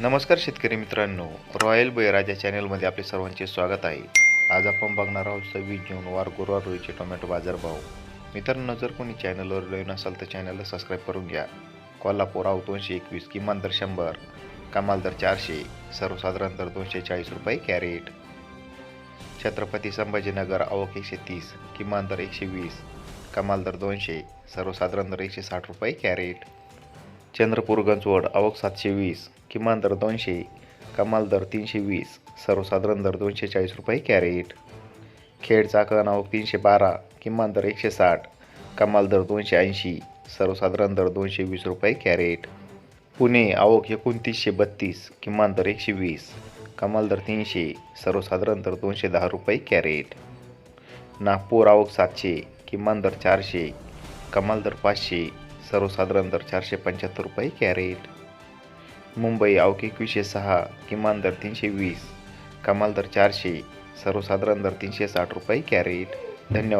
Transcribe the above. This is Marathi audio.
नमस्कार शेतकरी मित्रांनो. रॉयल बळीराजा चॅनलमध्ये आपले सर्वांचे स्वागत आहे. आज आपण बघणार आहोत सव्वीस जून वार गुरुवार रोजीचे टोमॅटो बाजारभाव मित्रांनो जर कोणी चॅनलवर नवीन असाल तर चॅनलला सबस्क्राईब करून घ्या. कोल्हापूर आव दोनशे एकवीस किमान दर शंभर कमाल दर चारशे सर्वसाधारण दर दोनशे चाळीस रुपये कॅरेट. छत्रपती संभाजीनगर आवक एकशे तीस किमान दर एकशे वीस कमाल दर दोनशे सर्वसाधारण दर एकशे साठ रुपये कॅरेट. चंद्रपूर गंजवड आवक सातशे वीस किमान दर दोनशे कमाल दर तीनशे वीस सर्वसाधारण दर दोनशे चाळीस रुपये कॅरेट. खेड चाकण आवक तीनशे बारा किमान दर एकशे साठ कमाल दर दोनशे ऐंशी सर्वसाधारण दर दोनशे वीस रुपये कॅरेट. पुणे आवक एकोणतीसशे बत्तीस किमान दर एकशे वीस कमाल दर तीनशे सर्वसाधारण दर दोनशे दहा रुपये कॅरेट. नागपूर आवक सातशे किमान दर चारशे कमाल दर पाचशे सर्वसाधारण दर चारशे पंच्याहत्तर रुपये कॅरेट. मुंबई अवके एकवीसशे सहा किमान दर तीनशे वीस कमाल दर चारशे सर्वसाधारण दर तीनशे साठ रुपये कॅरेट. धन्यवाद.